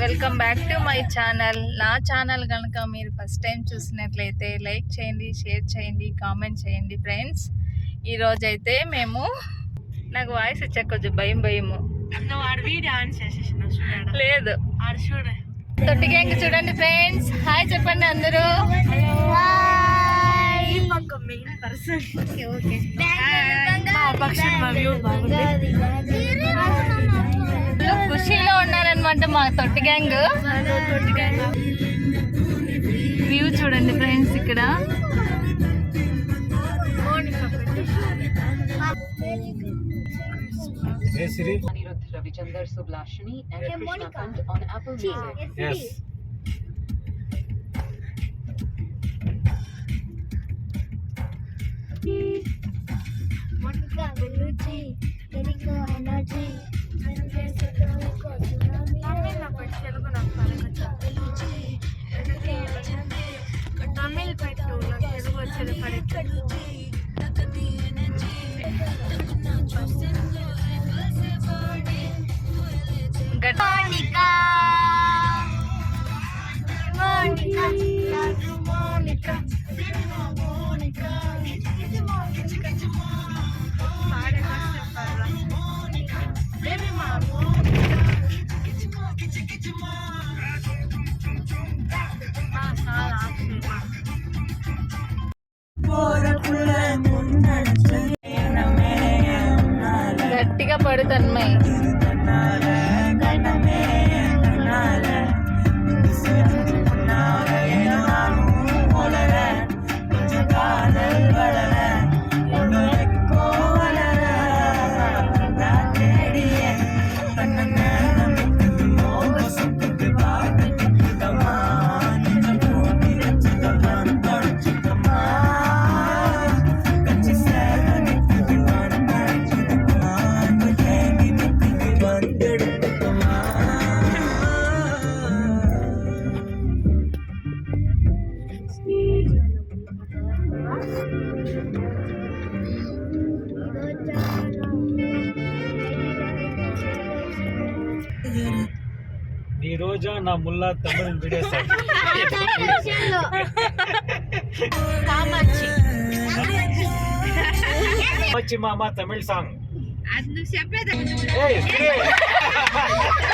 Welcome back to my channel నా channel కనుక మీరు ఫస్ట్ టైం చూసినట్లయితే లైక్ చేయండి షేర్ చేయండి కామెంట్ చేయండి ఫ్రెండ్స్ ఈరోజు అయితే మేము నాకు వాయిస్ వచ్చా కొంచెం భయం భయము. లేదు. ఇంక చూడండి ఫ్రెండ్స్ హాయ్ చెప్పండి అందరూ. ఉన్నారనమాట మా తొట్టి గ్యాంగ్ వ్యూ చూడండి ఫ్రెండ్స్ ఇక్కడ Hey Siri. Anirudh Ravichander Sublashini and Krishna Kant on Apple Music. Yes. Monica, Belucci, Enrico, Energy. Tamil పెట్టు నాకు తెలుగు వచ్చేది పడేది గట్ Monica. Monica, గట్టిగా పడు నీ రోజా నా ముల్లా తమిళ వీడియో సాంగ్ వచ్చి మామ తమిళ సాంగ్ ఏయ్, Siri. Yes.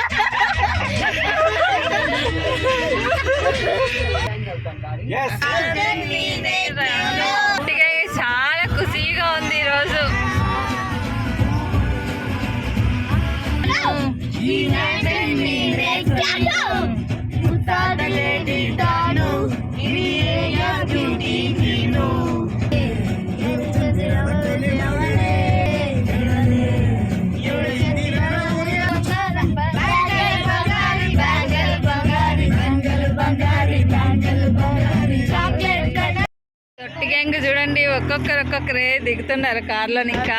తొట్టి గ్యాంగ్ చూడండి ఒక్కొక్కరు ఒక్కొక్కరే దిగుతున్నారు కార్లో ఇంకా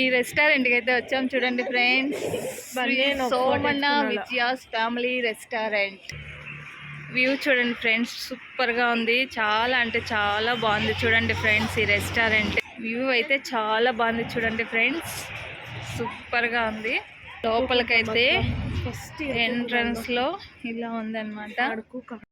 ఈ రెస్టారెంట్కి అయితే వచ్చాం చూడండి ఫ్రెండ్స్ నేను Somanna Vijaya's family restaurant view చూడండి ఫ్రెండ్స్ సూపర్గా ఉంది. చాలా అంటే చాలా బాగుంది చూడండి ఫ్రెండ్స్ ఈ రెస్టారెంట్ వ్యూ అయితే చాలా బాగుంది చూడండి ఫ్రెండ్స్ సూపర్గా ఉంది లోపలికైతే ఫస్ట్ ఎంట్రన్స్లో. ఇలా ఉంది అనమాట